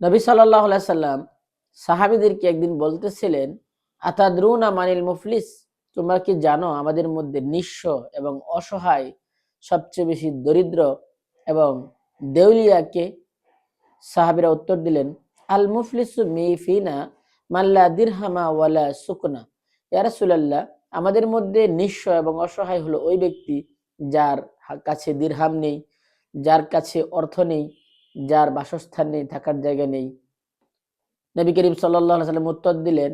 নবী সাল্লাহ সাল্লাম সাহাবিদেরকে একদিন বলতেছিলেন, আতাদ্রুনা মানিল মুফলিস? তোমরা কি জানো আমাদের মধ্যে নিঃস্ব এবং অসহায়, সবচেয়ে বেশি দরিদ্র এবং দেউলিয়াকে? সাহাবিরা উত্তর দিলেন, আল মুফলিসু মিফিনা মাল্লা দিরহামা ওয়ালা সুকনা। ইয়ারাসুলাল্লাহ আমাদের মধ্যে নিঃস্ব এবং অসহায় হলো ওই ব্যক্তি যার কাছে দিরহাম নেই, যার কাছে অর্থ নেই যার বাসস্থান নেই, থাকার জায়গা নেই। নবী করিম সাল্লাহ সাল্লাম উত্তর দিলেন,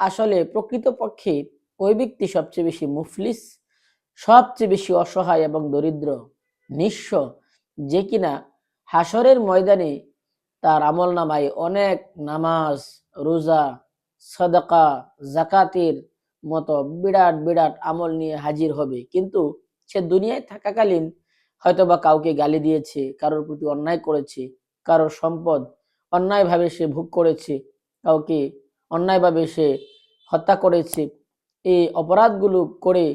আসলে প্রকৃতপক্ষে ওই ব্যক্তি সবচেয়ে বেশি মুফলিস, সবচেয়ে বেশি অসহায় এবং দরিদ্র, নিঃস্ব, যে কিনা হাসরের ময়দানে তার আমল নামায় অনেক নামাজ, রোজা, সদকা, জাকাতের মতো বিরাট বিরাট আমল নিয়ে হাজির হবে। কিন্তু সে দুনিয়ায় থাকাকালীন হয়তোবা কাউকে গালি দিয়েছে, কারোর প্রতি অন্যায় করেছে, কারোর সম্পদ অন্যায়ভাবে সে ভোগ করেছে, কাউকে অন্যায়ভাবে সে হত্যা করেছে, এই অপরাধগুলো করে,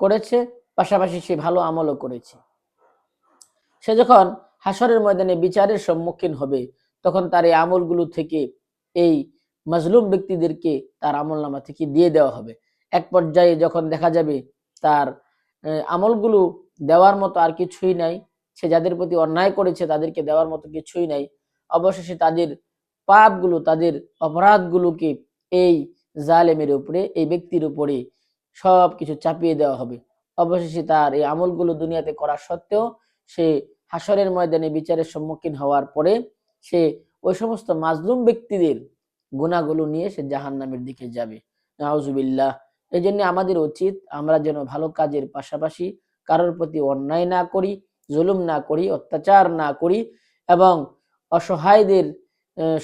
করেছে, পাশাপাশি সে ভালো আমলও করেছে। সে যখন হাসরের ময়দানে বিচারের সম্মুখীন হবে, তখন তার এই আমলগুলো থেকে এই মজলুম ব্যক্তিদেরকে তার আমল নামা থেকে দিয়ে দেওয়া হবে। এক পর্যায়ে যখন দেখা যাবে তার আমলগুলো দেওয়ার মতো আর কিছুই নাই। সে যাদের প্রতি অন্যায় করেছে, তাদেরকে দেওয়ার মতো কিছুই নাই। অবশেষে তাদের পাপগুলো, তাদের অপরাধগুলোকে এই জালেমের উপরে, এই ব্যক্তির উপরে সব কিছু চাপিয়ে দেওয়া হবে। অবশেষে তার এই আমলগুলো দুনিয়াতে করা সত্ত্বেও সে হাসরের ময়দানে বিচারের সম্মুখীন হওয়ার পরে সে ওই সমস্ত মাজলুম ব্যক্তিদের গুণাগুলো নিয়ে সে জাহান্নামের দিকে যাবে। নাউজুবিল্লাহ। এই জন্য আমাদের উচিত আমরা যেন ভালো কাজের পাশাপাশি কারোর প্রতি অন্যায় না করি, জুলুম না করি, অত্যাচার না করি এবং অসহায়দের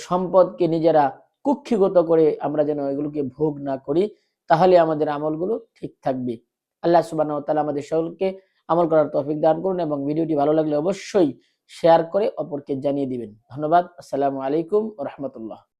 সম্পদকে নিজেরা কুক্ষিগত করে আমরা যেন এগুলোকে ভোগ না করি, তাহলে আমাদের আমলগুলো ঠিক থাকবে। আল্লাহ সুবাহ তাআলা আমাদের সকলকে আমল করার তফিক দান করুন এবং ভিডিওটি ভালো লাগলে অবশ্যই শেয়ার করে অপরকে জানিয়ে দিবেন। ধন্যবাদ। আসসালামু আলাইকুম রহমতুল্লাহ।